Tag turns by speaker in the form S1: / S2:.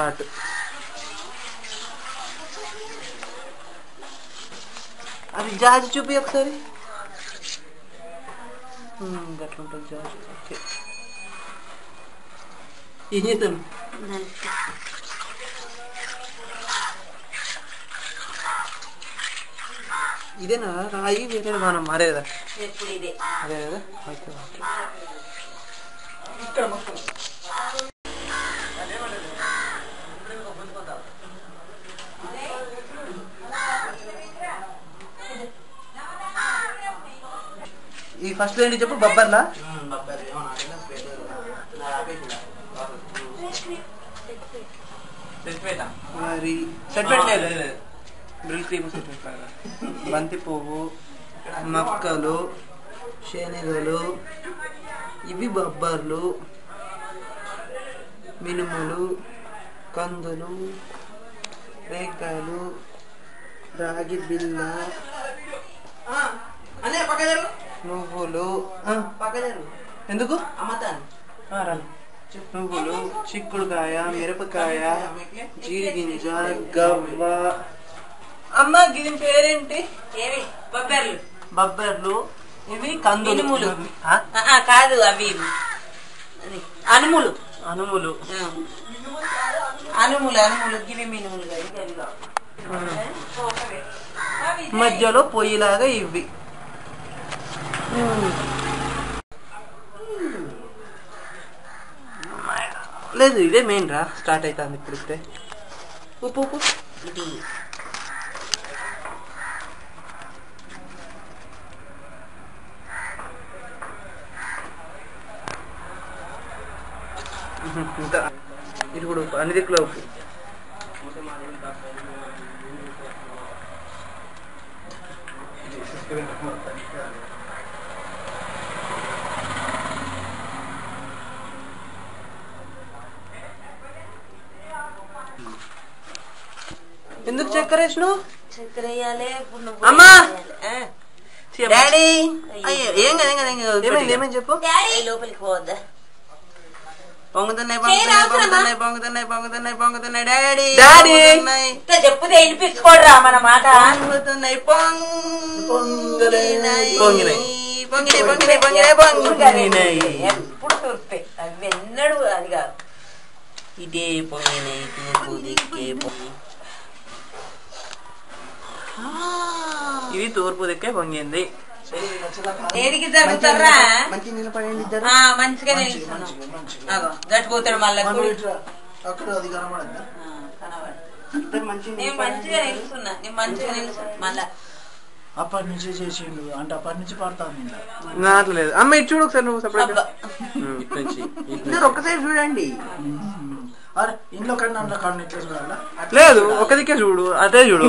S1: 다 अभी जहाज चुपी अक्सर गठन तक जहाज ये तुम ಇದೇನಾ ರಾಯಿ ಬೇರೆ
S2: ಬಾನ ಮರ್ಯಾದ
S1: ಅದೇ ಅದೇ ಓಕೆ ಓಕೆ ఈ ఫస్ట్ ఏంటి చెప్పు? బొబ్బర్లా? మరి సెట్ పెట్టలేదు బ్రిల్ క్రీమ్ సెట్ పెట్టాలి బంతి పువ్వు మక్కలు శనగలు ఇవి బొబ్బర్లు మినుములు కందులు రేకాయలు రాగి బిల్ల నువ్వులు. ఎందుకు. నువ్వులు చిక్కుడుకాయ మిరపకాయ జీడిగింజ గవ్వ. అమ్మ దీని పేరేంటి?
S2: ఏవి? బొబ్బర్లు.
S1: బొబ్బర్లు. ఇవి కందులు.
S2: కాదు అవి. అనుములు.
S1: అనుములు.
S2: అనుములు అనుములు గివి మినుములు అవి
S1: మధ్యలో పొయ్యిలాగా ఇవి. లేదు ఇదే మెయిన్ రా. స్టార్ట్ అవుతుంది ఇప్పుడు ఇప్పుడే ఉప్పు ఉప్పు.
S2: ఇది
S1: ఇంత కూడా ఉప్పు అన్ని దిక్కులో ఉప్పు ఎందుకు చక్కెర వేసినావు?
S2: చక్కెర వేయాలి
S1: అమ్మా! డాడీ! ఏం కాదు ఏం కాదు ఏమైంది ఏమైంది చెప్పు.
S2: అయ్యి లోపలికి పోవద్దా?
S1: పొంగుతున్నాయి పొంగుతున్నాయి? పొంగుతున్నాయి పొంగుతున్నాయి పొంగుతున్నాయి డాడీ
S2: డాడీ! చెప్పుతే వినిపించుకోడరా మన మాట?
S1: పొంగుతున్నాయి పొంగ్
S2: పొంగినాయి.
S1: పొంగినాయి పొంగినాయి పొంగినాయి పొంగినాయి పొంగినాయి
S2: ఎప్పుడు తూర్పే అవి ఎన్నడు అది కాదు. ఇదే పొంగినాయి తూర్పు దిక్కే పొంగి
S1: ఇది తూర్పు దిక్కే పొంగింది.
S2: ఏడికి జరుగుతారా?
S1: మంచి నిలబడండి ఇద్దరు
S2: ఆ, మంచిగా నిలుస్తున్నాం అగో మళ్ళా కుడి.
S3: అక్కడ అది కనబడద్దా
S2: ఆ, కనబడు.
S1: ఇద్దరు మంచి
S2: నేను మంచిగా నిలుస్తున్నా నేను మంచిగా నిలుస్తున్నా మళ్ళా.
S3: అప్పటి నుంచి చేసిండు. అంటే అప్పటి నుంచి పడతాను
S1: లేదు. అమ్మ ఇటు చూడు ఒకసారి నువ్వు సపరేట్ ఒక్కసారి చూడండి.
S3: అరే ఇంట్లో కన్నా అందులో కన్నా ఇట్లా చూడాలా?
S1: లేదు ఒక దిక్కే చూడు. అదే చూడు.